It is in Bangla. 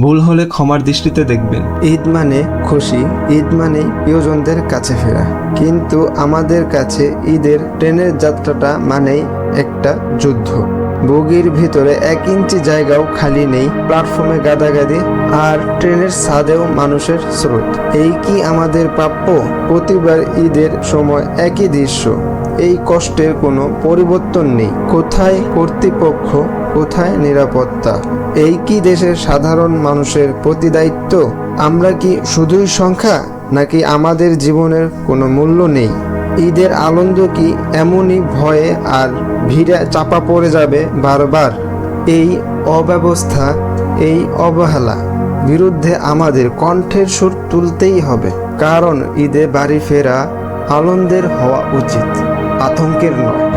ভুল হলে ক্ষমার দৃষ্টিতে দেখবেন। ঈদ মানে খুশি, ঈদ মানে প্রিয়জনদের কাছে ফেরা। কিন্তু আমাদের কাছে ঈদের ট্রেনের যাত্রাটা মানেই একটা যুদ্ধ। বগির ভিতরে এক ইঞ্চি জায়গাও খালি নেই, প্ল্যাটফর্মে গাদাগাদি আর ট্রেনের ছাদেও মানুষের স্রোত। এই কি আমাদের প্রাপ্য? প্রতিবার ঈদের সময় একই দৃশ্য। এই কষ্টের কোনো পরিবর্তন নেই। কোথায় কর্তৃপক্ষ, কোথায় নিরাপত্তা? এই কি দেশের সাধারণ মানুষের প্রতি দায়িত্ব? আমরা কি শুধুই সংখ্যা, নাকি আমাদের জীবনের কোনো মূল্য নেই? ঈদের আনন্দ কি এমনই ভয়ে আর ভিড়ে চাপা পড়ে যাবে বারবার? এই অব্যবস্থা, এই অবহেলা বিরুদ্ধে আমাদের কণ্ঠের সুর তুলতেই হবে, কারণ ঈদে বাড়ি ফেরা আনন্দের হওয়া উচিত, আতঙ্কের নয়।